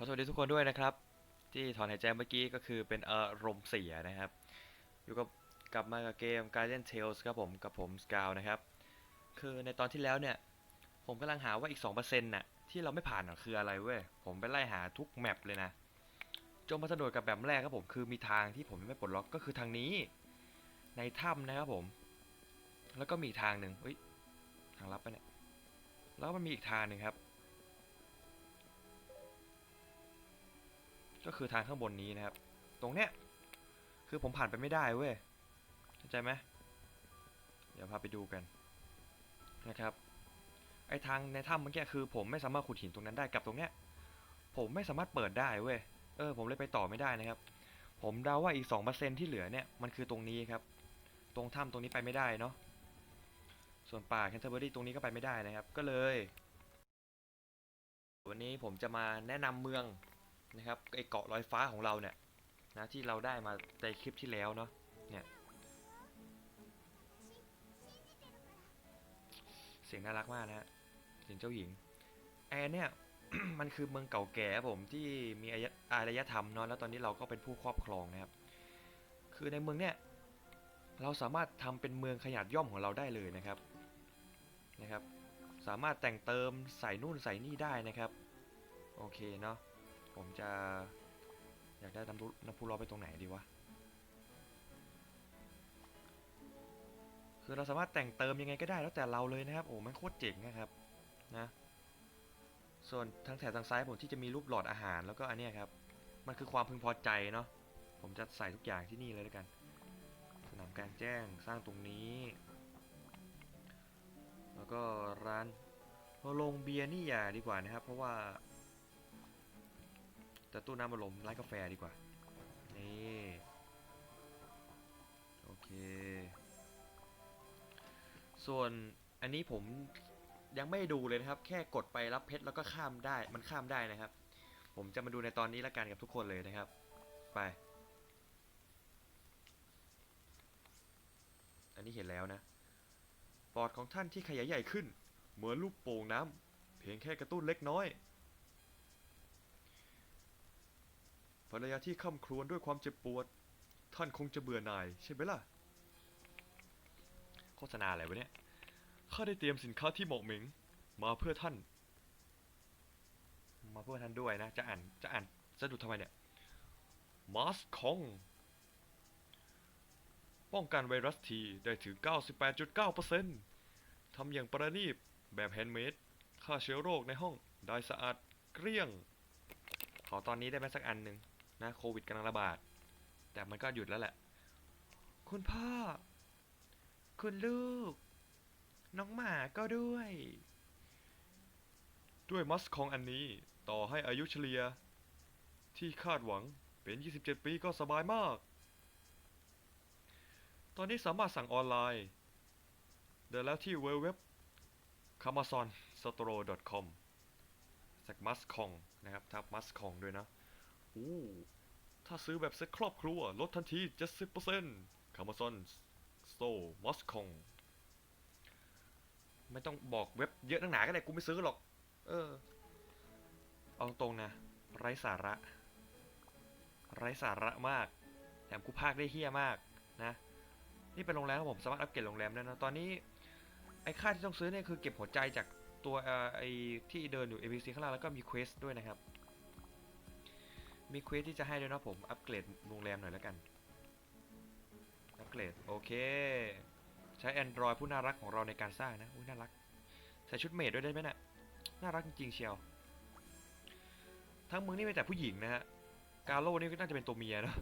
ขอสวัสดีทุกคนด้วยนะครับ ที่ถอนหายใจเมื่อกี้ก็คือเป็นอารมณ์เสียนะครับ อยู่กับกลับมากับเกม Guardian Tales ครับผมกับผมสกาวนะครับ คือในตอนที่แล้วเนี่ย ผมกำลังหาว่าอีก 2%น่ะที่เราไม่ผ่านนะคืออะไรเว้ย ผมไปไล่หาทุกแมปเลยนะ จนมาสะดวกกับแบบแรกครับผมคือมีทางที่ผมไม่ปลดล็อกก็คือทางนี้ ในถ้ำนะครับผม แล้วก็มีทางหนึ่งเฮ้ยทางลับไปเนี่ยแล้วมันมีอีกทางหนึ่งครับ ก็คือทางข้างบนนี้นะครับ ตรงเนี้ยคือผมผ่านไปไม่ได้เว้ยเข้าใจไหมเดี๋ยวพาไปดูกันนะครับไอทางในถ้ำเมื่อกี้คือ ผมไม่สามารถขุดหินตรงนั้นได้กับตรงเนี้ยผมไม่สามารถเปิดได้เว้ยเออผมเลยไปต่อไม่ได้นะครับ ผมเดาว่าอีก2%ที่เหลือเนี่ยมันคือตรงนี้ครับ ตรงถ้ำตรงนี้ไปไม่ได้เนาะส่วนป่าแคนเทอร์เบอรี่ตรงนี้ก็ไปไม่ได้นะครับ ก็เลย วันนี้ผมจะมาแนะนำเมือง นะครับไอเกาะลอยฟ้าของเราเนี่ยนะที่เราได้มาในคลิปที่แล้วเนาะเนี่ยเสียงน่ารักมากนะฮะเสียงเจ้าหญิงแอนเนี่ยมันคือเมืองเก่าแก่ผมที่มีอารยอายธรรมเนาะแล้วตอนนี้เราก็เป็นผู้ครอบครองนะครับ คือในเมืองเนี่ยเราสามารถทำเป็นเมืองขนาดย่อมของเราได้เลยนะครับนะครับ สามารถแต่งเติมใส่นู่นใส่นี่ได้นะครับ โอเคเนาะ ผมจะอยากได้น้ำพุน้ำพุร้อนไปตรงไหนดีวะ คือเราสามารถแต่งเติมยังไงก็ได้แล้วแต่เราเลยนะครับ โอ้มันโคตรเจ๋งนะครับนะ ส่วนทางแถบทางซ้ายผมที่จะมีรูปหลอดอาหารแล้วก็อันนี้ครับ มันคือความพึงพอใจเนาะ ผมจะใส่ทุกอย่างที่นี่เลยแล้วกัน สนามกลางแจ้งสร้างตรงนี้ แล้วก็ร้านเราลงเบียร์นี่อย่าดีกว่านะครับ เพราะว่า แต่ตู้น้ำมันลมร้านกาแฟดีกว่า นี่ โอเค ส่วนอันนี้ผมยังไม่ดูเลยนะครับ แค่กดไปรับเพชรแล้วก็ข้ามได้ มันข้ามได้นะครับ ผมจะมาดูในตอนนี้ละกันกับทุกคนเลยนะครับ ไป อันนี้เห็นแล้วนะ ปอดของท่านที่ขยายใหญ่ขึ้น เหมือนลูกโป่งน้ำเพียงแค่กระตุ้นเล็กน้อย ภรรยาที่ค่ำครวญด้วยความเจ็บปวด ท่านคงจะเบื่อหน่ายใช่ไหมล่ะ โฆษณาอะไรวะเนี่ย ข้าได้เตรียมสินค้าที่เหมาะเหม็งมาเพื่อท่าน มาเพื่อท่านด้วยนะ จะอ่าน จะอ่านสะดุดทำไมเนี่ย มาสคอง ป้องกันไวรัสทีได้ถึง 98.9%ทำอย่างประณีตแบบแฮนด์เมด ฆ่าเชื้อโรคในห้องได้สะอาดเกลี้ยง ขอตอนนี้ได้ไหมสักอันหนึ่ง นะโควิดกำลังระบาด แต่มันก็หยุดแล้วแหละ คุณพ่อ คุณลูก น้องหมาก็ด้วย ด้วยมัสคองอันนี้ต่อให้อายุเฉลี่ยที่คาดหวังเป็น 27 ปีก็สบายมาก ตอนนี้สามารถสั่งออนไลน์ ได้แล้วที่ www c a m a z o n s t o r e com สักมัสคองนะครับทับมัสคองด้วยนะ ถ้าซื้อแบบเซ็ตครอบครัว ลดทันที 70% c a m a z o n Store มัสคองไม่ต้องบอกเว็บเยอะนักหนาก็ได้กูไม่ซื้อหรอก เออ เอาตรงนะ ไร้สาระ ไร้สาระมาก แถมกูพากได้เฮี้ยมากนะ นี่เป็นโรงแรมผมสามารถอัปเกรดโรงแรมได้นะ ตอนนี้ไอ้ค่าที่ต้องซื้อเนี่ยคือเก็บหัวใจจากตัวไอ้ที่เดินอยู่ ABC ข้างล่างแล้วก็มีเควสด้วยนะครับ มีเควสที่จะให้ด้วยนะผม อัปเกรดโรงแรมหน่อยแล้วกัน อัปเกรด โอเค ใช้ Android ผู้น่ารักของเราในการสร้างนะ อุ้ยน่ารัก ใส่ชุดเมดด้วยได้ไหมนะ่ะ น่ารักจริงๆเชียว ทั้งมืองนี่มีแต่ผู้หญิงนะฮะ กาโลนี่ก็น่าจะเป็นตัวเมียนะ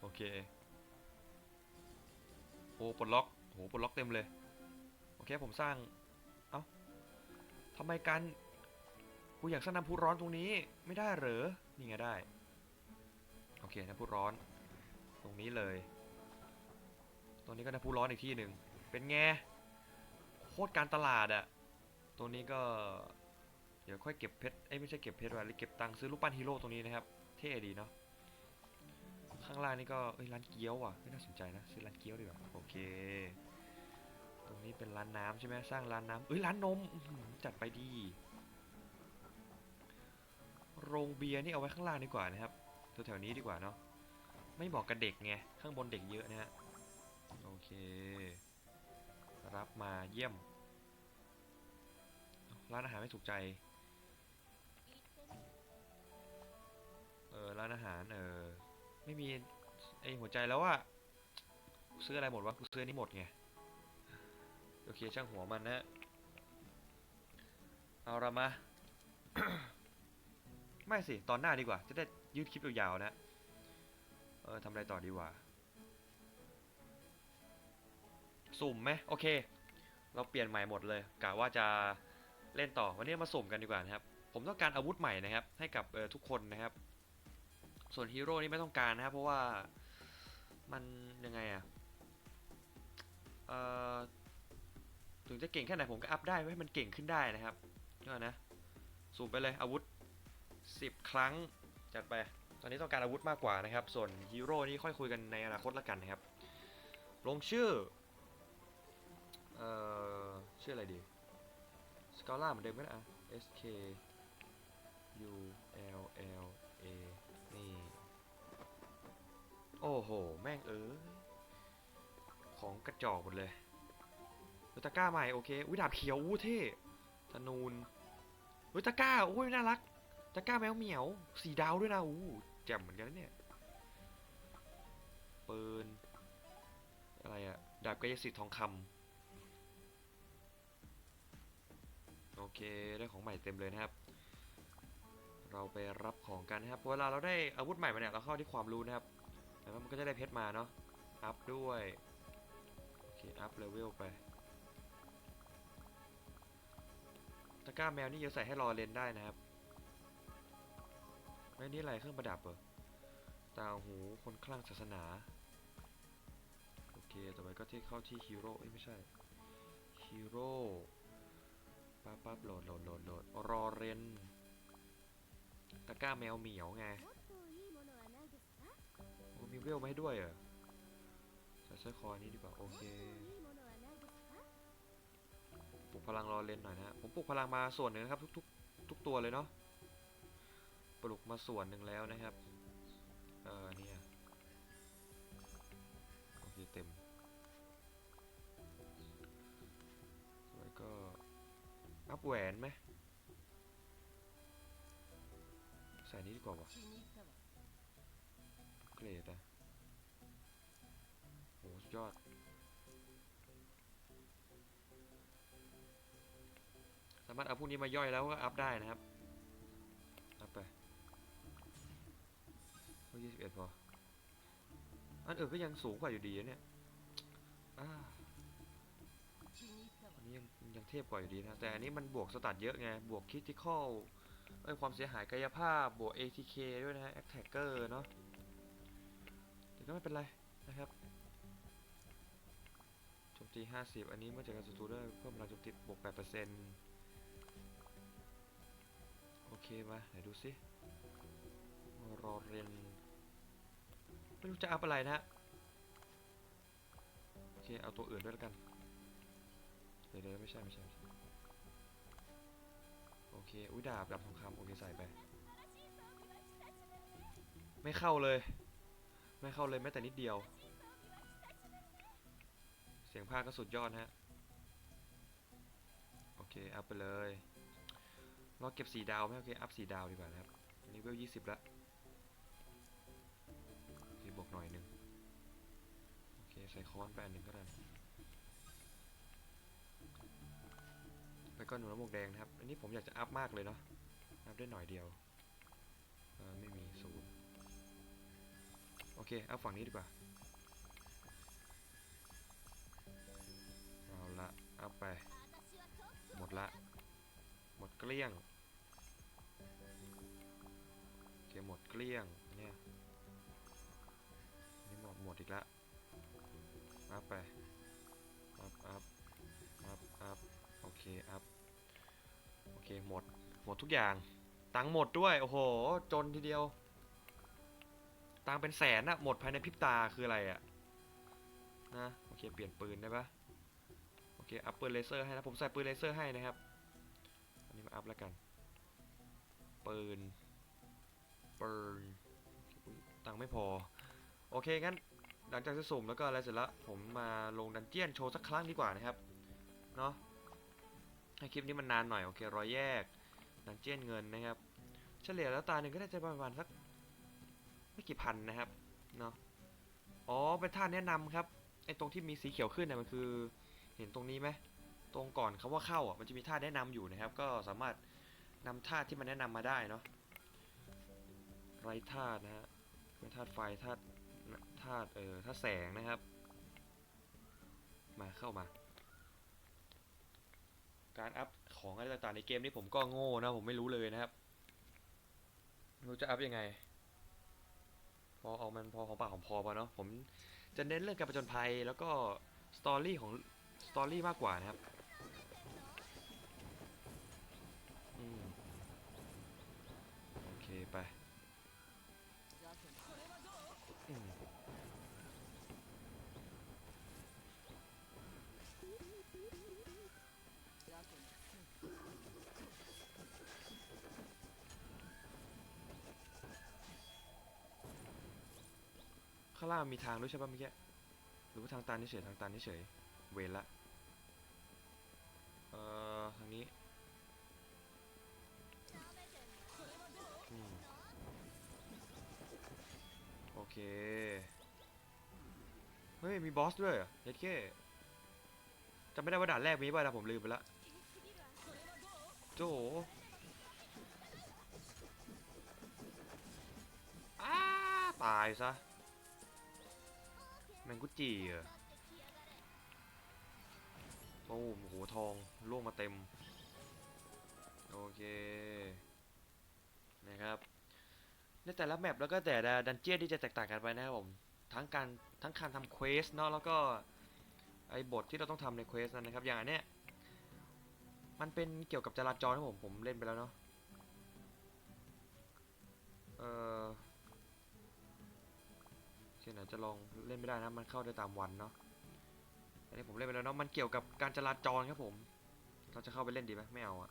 โอเค โอ้ปลดล็อกโหปลดล็อกเต็มเลย โอเคผมสร้าง เอ้าทำไมกัน กูอยากสร้างน้ำพุร้อนตรงนี้ ไม่ได้เหรอ นี่ไงได้ โอเคน้ำพุร้อน ตรงนี้เลย ตรงนี้ก็น้ำพุร้อนอีกที่หนึ่ง เป็นไง โคตรการตลาดอะตรงนี้ก็ เดี๋ยวค่อยเก็บเพชร เอ้ยไม่ใช่เก็บเพชรว่ะเก็บตังค์ซื้อรูปปั้นฮีโร่ตรงนี้นะครับ เท่ดีเนาะ ข้างล่างนี่ก็เอ้ยร้านเกี๊ยวว่ะไม่น่าสนใจนะ ซื้อร้านเกี๊ยวดีกว่า โอเค ตรงนี้เป็นร้านน้ำใช่ไหมสร้างร้านน้ำเอ้ยร้านนม จัดไปดี โรงเบียร์นี่เอาไว้ข้างล่างดีกว่านะครับแถวๆนี้ดีกว่าเนาะไม่เหมาะกับเด็กไงข้างบนเด็กเยอะนะฮะโอเค รับมาเยี่ยม ร้านอาหารไม่ถูกใจเออร้านอาหารเออไม่มีไอหัวใจแล้วอะซื้ออะไรหมดวะกูซื้อนี่หมดไงโอเคช่างหัวมันนะเอาละมา ไม่สิ ตอนหน้าดีกว่า จะได้ยืดคลิปยาวๆนะ เออทำอะไรต่อดีกว่าสุ่มไหมโอเค เราเปลี่ยนใหม่หมดเลยกะว่าจะเล่นต่อ วันนี้มาสุ่มกันดีกว่านะครับ ผมต้องการอาวุธใหม่นะครับ ให้กับออทุกคนนะครับ ส่วนฮีโร่นี่ไม่ต้องการนะครับ เพราะว่ามันยังไงอะเอ่อถึงจะเก่งแค่ไหนผมก็อัพได้ให้มันเก่งขึ้นได้นะครับก็นะ สุ่มไปเลยอาวุธ 10 ครั้งจัดไป ตอนนี้ต้องการอาวุธมากกว่านะครับ ส่วนฮีโร่นี่ค่อยคุยกันในอนาคตละกันนะครับ ลงชื่อ เอ่อ ชื่ออะไรดี สกาล่าเหมือนเดิมก็ได้อะ S K U L L A นี่ โอ้โห แม่งเอ้ยของกระจอกหมดเลยเฮ้ยตะกร้าใหม่ โอเค อุ้ยดาบเขียวอู้เท่ธนูนเฮ้ยตะกร้าอุ้ยน่ารัก ตะกร้าแมวเหมียวสีดาวด้วยนะอู้แจ่มเหมือนกันเนี่ยปืนอะไรอะดาบกายสิทธิ์ทองคำโอเคได้ของใหม่เต็มเลยนะครับ เราไปรับของกันนะครับเวลาเราได้อาวุธใหม่มาเนี่ยเราเข้าที่ความรู้นะครับแล้วมันก็จะได้เพชรมาเนาะอัพด้วยโอเคอัพเลเวลไปตะกร้าแมวนี่จะใส่ให้รอเลนได้นะครับ ไม่นี่อะไรเครื่องประดับเหรอตาหูคนคลั่งศาสนา โอเค ต่อไปก็ที่เข้าที่ฮีโร่ไม่ใช่ฮีโร่ปั๊บป้าโหลดโหลดโหลดโหลดรอเรนตะก้าแมวเหมียวไงโอ้มีเวลมาให้ด้วยเหรอใส่สร้อยคอนี้ดีกว่า โอเคปลุกพลังรอเรนหน่อยนะ ผมปลุกพลังมาส่วนหนึ่งนะครับ ทุกๆ ทุกตัวเลยเนาะ ปลูกมาส่วนหนึ่งแล้วนะครับ เออเนี่ยโอเคเต็มแล้วก็อัพแหวนไหมใส่นี้ดีกว่าวะเกรดอะโหยอดสามารถเอาพวกนี้มาย่อยแล้วก็อัพได้นะครับ ก็ยี่สิบเอ็ดพอ อันอื่นก็ยังสูงกว่าอยู่ดีเนี่ยอ่าอันนี้ยังยังเทพกว่าอยู่ดีนะ แต่อันนี้มันบวกสตัดเยอะไง บวกคิติคอลเอ้ความเสียหายกายภาพ บวก ATK ด้วยนะฮะ Attacker เนาะแต่ก็ไม่เป็นไรนะครับโจมตี 50 อันนี้เมื่อเจอกการศัตรูได้เพิ่มพลังโจมตีบวก8%โอเคมาไหนดูสิรอเรียน ไม่รู้จะอัพอะไรนะฮะโอเคเอาตัวอื่นด้วยแล้วกันเดี๋ยวเดี๋ยวไม่ใช่ไม่ใช่ใชโอเคอุ้ยดาบดาบทองคำโอเคใส่ไป ไม่เข้าเลย ไม่เข้าเลยแม้แต่นิดเดียว เสียงภาคก็สุดยอดนะฮะโอเคอัพไปเลยราเก็บสีดาวไหมโอเคอัพสีดาวดีกว่านะครับนนี้เวลยี่สิบและโอเคบว หน่อยหนึ่งโอเคใส่ค้อนไปอันหนึ่งก็ได้ แล้วก็หนูน้ำมกแดงนะครับ อันนี้ผมอยากจะอัพมากเลยเนาะ อัพได้หน่อยเดียวไม่มีศูนย์โอเค เอาฝั่งนี้ดีกว่า เอาละอัพไป หมดละ หมดเกลี้ยง โอเค หมดเกลี้ยง ดอีกละอัพไปอัพอัพอัพอัพโอเคอัพโอเคหมดหมดทุกอย่าง ตังค์หมดด้วย โอ้โห จนทีเดียว ตังค์เป็นแสนอะหมดภายในพริบตาคืออะไรอะนะโอเคเปลี่ยนปืนได้ปะโอเคอัพปืนเลเซอร์ให้นะผมใส่ปืนเลเซอร์ให้นะครับอันนี้มาอัพแล้วกันปืนฟิร์นตังค์ไม่พอ โอเคงั้น หลังจากที่สุ่มแล้วก็อะไรเสร็จแล้วผมมาลงดันเจียนโชว์สักครั้งดีกว่านะครับเนาะให้คลิปนี้มันนานหน่อยโอเครอยแยกดันเจียนเงินนะครับ เฉลี่ยแล้วตาหนึ่งก็ได้จะประมาณสักไม่กี่พันนะครับเนาะอ๋อเป็นท่าแนะนำครับไอ้ตรงที่มีสีเขียวขึ้นเนี่ยมันคือ เห็นตรงนี้ไหมตรงก่อนคำว่าเข้าอะมันจะมีท่าแนะนำอยู่นะครับ ก็สามารถนำท่าที่มันแนะนำมาได้เนาะไรธาตุนะฮะเป็นธาตุไฟธาตุ ธาตุเออธาตุแสงนะครับ มาเข้ามา การอัพของอะไรต่างๆในเกมนี้ผมก็โง่นะผมไม่รู้เลยนะครับรู้จะอัพยังไง พอเอามันพอของปากของพอปะเนาะผมจะเน้นเรื่องการประจนภัยแล้วก็สตอรี่ของสตอรี่มากกว่านะครับางล่างมีทางด้วยใช่ป่ะเมื่อกี้หรือว่าทางตันเฉยทางตันเฉยเวรละเอ่อทางนี้โอเค เฮ้ย มีบอสด้วยเหรอเย็ดเก้จำไม่ได้ว่าด่านแรกมีป่ะนะผมลืมไปละโจอ้าตายซะ แมงกุจิเหรอโอ้โหทองล่วงมาเต็ม โอเค นะครับ ในแต่ละแมปแล้วก็แต่ละดันเจี้ยนที่จะแตกต่างกันไปนะครับผม ทั้งการทั้งการทำเควสเนาะแล้วก็ไอ้บทที่เราต้องทำในเควสนั้นนะครับ อย่างอันเนี้ยมันเป็นเกี่ยวกับจราจรครับผมผมเล่นไปแล้วเนาะเอ่อ เช่นอาจจะลองเล่นไม่ได้นะมันเข้าได้ตามวันเนาะอันนี้ผมเล่นไปแล้วเนาะมันเกี่ยวกับการจราจรครับผม เราจะเข้าไปเล่นดีไหมไม่เอาอะ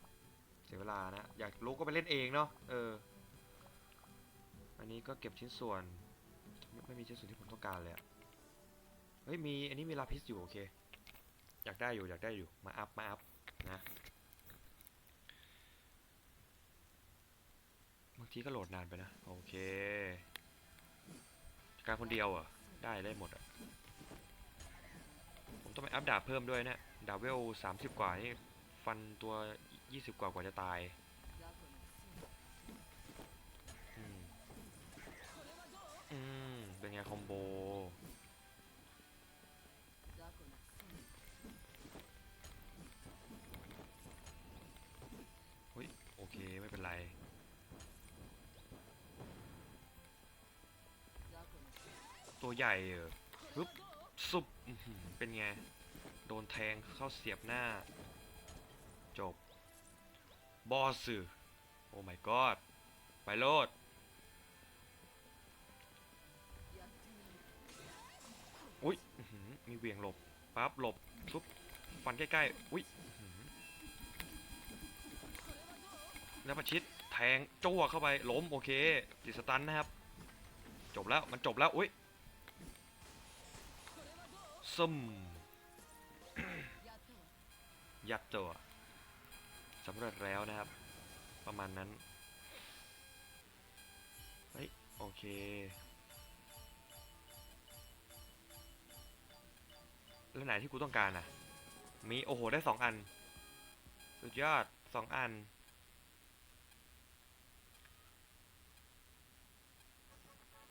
เสียเวลานะอยากรู้ก็ไปเล่นเองเนาะเออ อันนี้ก็เก็บชิ้นส่วนไม่ไม่มีชิ้นส่วนที่ผมต้องการเลยอะเฮ้ยมีอันนี้มีลาพิสอยู่โอเค อยากได้อยู่อยากได้อยู่มาอัพมาอัพนะบางทีก็โหลดนานไปนะ โอเค การคนเดียวอะ ได้ได้หมดอะ ผมต้องไปอัพดาบเพิ่มด้วยเนะี่ยดาบเวลสามสิบกว่านี่ฟันตัวยี่สิบกว่ากว่าจะตายอืมอืมเป็นไงคอมโบ ตัวใหญ่เออปึ๊บสุบเป็นไง โดนแทงเข้าเสียบหน้า จบ บอสสื่อโอ้ my god ไปโลดอุ้ยมีเวียงหลบปั๊บหลบซุบฟันใกล้ๆ อุ้ยอื้อหือแล้วประชิดแทงจ้วเข้าไปล้มโอเคติดสตันนะครับ จบแล้วมันจบแล้ว อุ้ย ซึมยัดตัวสำเร็จแล้วนะครับ ประมาณนั้น เฮ้ย โอเค แล้วไหนที่กูต้องการอะ มี โอ้โห ได้สองอัน สุดยอดสองอัน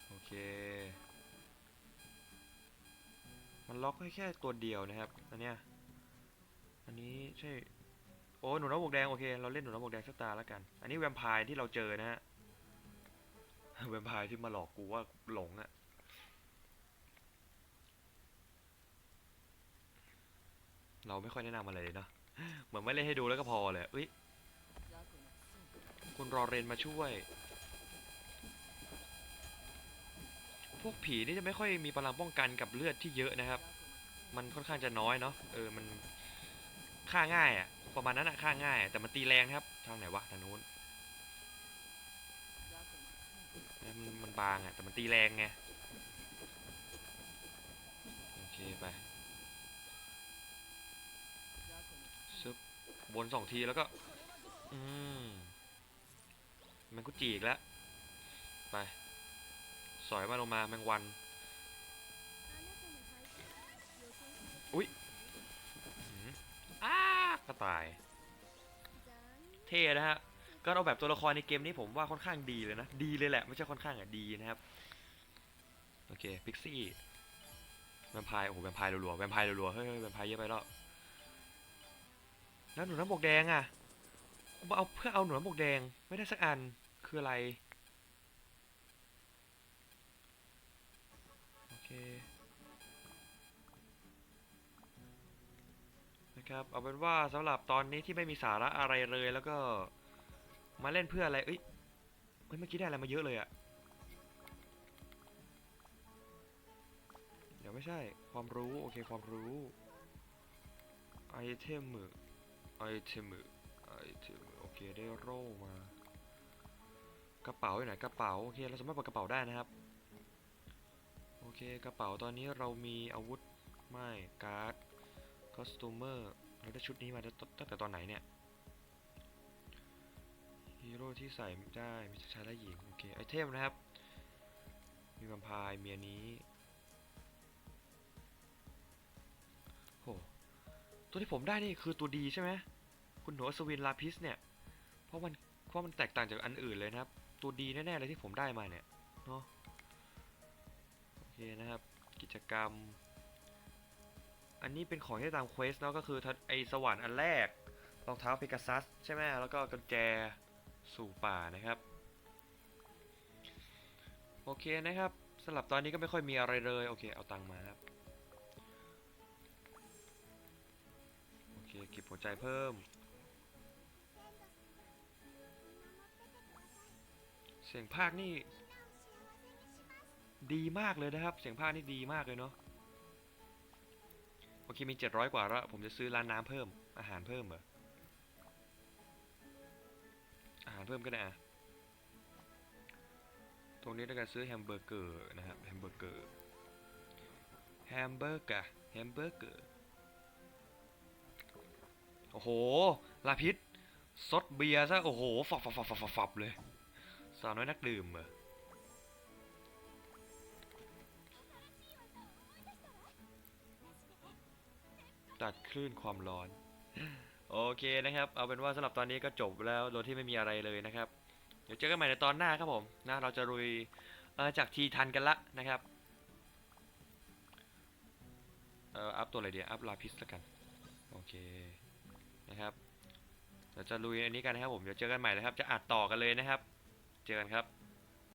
โอเค มัน ล็อกให้แค่ตัวเดียวนะครับอันเนี้ยอันนี้ใช่โอ้หนูน้ำหมวกแดงโอเคเราเล่นหนูน้ำหมวกแดงสักตาแล้วกัน อันนี้แวมไพร์ที่เราเจอนะฮะแวมไพร์ที่มาหลอกกูว่าหลงอะเราไม่ค่อยแนะนำอะไรเลยเนาะเหมือนไม่เล่นให้ดูแล้วก็พอเลยเอ้ยคุณรอเรนมาช่วย พวกผีนี่จะไม่ค่อยมีพลังป้องกันกับเลือดที่เยอะนะครับ มันค่อนข้างจะน้อยเนาะเออมันฆ่าง่ายอะประมาณนั้นอะฆ่าง่าย แต่มันตีแรงครับทางไหนวะทางนู้นมันบางอะแต่มันตีแรงไงโอเคไปซึบบนสองทีแล้วก็อืมแมงกุจีอีกแล้วไป สอยมาลงมาแมงวัน อุ้ยอ้ากระต่าย เท่นะฮะก็เอาแบบตัวละครในเกมนี้ผมว่าค่อนข้างดีเลยนะ ดีเลยแหละ ไม่ใช่ค่อนข้างอะดีนะครับ โอเค พิกซี่ แวมพายโอ้โห แวมพายรัวๆ แวมพายรัวๆ เฮ้ยแวมพายเยอะไปแล้ว แล้วหนูน้ำบกแดงอะมาเอาเพื่อเอาหนูน้ำบกแดง ไม่ได้สักอัน คืออะไร เอาเป็นว่าสำหรับตอนนี้ที่ไม่มีสาระอะไรเลยแล้วก็มาเล่นเพื่ออะไร เอ้ยเฮ้ยเมื่อกี้ได้อะไรมาเยอะเลยอะเดี๋ยวไม่ใช่ ความรู้ โอเค ความรู้ ไอเทมมือไอเทมมือไอเทมโอเค ได้โร่มา กระเป๋าอยู่ไหน กระเป๋า โอเค เราสามารถเปิดกระเป๋าได้นะครับ โอเค กระเป๋าตอนนี้เรามีอาวุธ ไม่ การ์ดคอสตูเมอร์ เราได้ชุดนี้มาตั้งแต่ตอนไหนเนี่ยฮีโร่ที่ใส่ได้มีชายและหญิงโอเคไอเทมนะครับ มีวัมไพร์มีอันนี้โหตัวที่ผมได้นี่คือตัวดีใช่ไหมคุณหนูอัศวินลาพิสเนี่ย เพราะมันเพราะมันแตกต่างจากอันอื่นเลยนะครับ ตัวดีแน่ๆเลยที่ผมได้มาเนี่ยเนาะโอเคนะครับ กิจกรรม อันนี้เป็นของที่ตามเควสเนาะก็คือทัดไอสวรรค์อันแรกรองเท้าเพกาซัสใช่ไหมแล้วก็กุญแจสู่ป่านะครับ โอเคนะครับสำหรับตอนนี้ก็ไม่ค่อยมีอะไรเลย โอเค เอาตังค์มาครับ โอเคเก็บหัวใจเพิ่ม เสียงภาคนี่ ดีมากเลยนะครับ เสียงภาคนี่ดีมากเลยเนาะ โอเคมี700กว่าแล้ว ผมจะซื้อร้านน้ำเพิ่ม อาหารเพิ่มเหรอ อาหารเพิ่มก็ได้อะตรงนี้ด้วยการซื้อแฮมเบอร์เกอร์นะครับแฮมเบอร์เกอร์แฮมเบอร์เกอร์แฮมเบอร์เกอร์โอ้โห ลาพิษซดเบียร์ซะ โอ้โหฝับฝับฝับฝับฝับฝับเลย สาวน้อยนักดื่มเหรอ ตัดคลื่นความร้อน โอเคนะครับ เอาเป็นว่าสำหรับตอนนี้ก็จบแล้วโดยที่ไม่มีอะไรเลยนะครับ เดี๋ยวเจอกันใหม่ในตอนหน้าครับผมนะเราจะลุยจากทีทันกันละนะครับเอ่ออัพตัวอะไรเดียวอัพลาพิสละกัน โอเคนะครับเราจะลุยอันนี้กันนะครับผม เดี๋ยวเจอกันใหม่นะครับ จะอัดต่อกันเลยนะครับ เจอกันครับ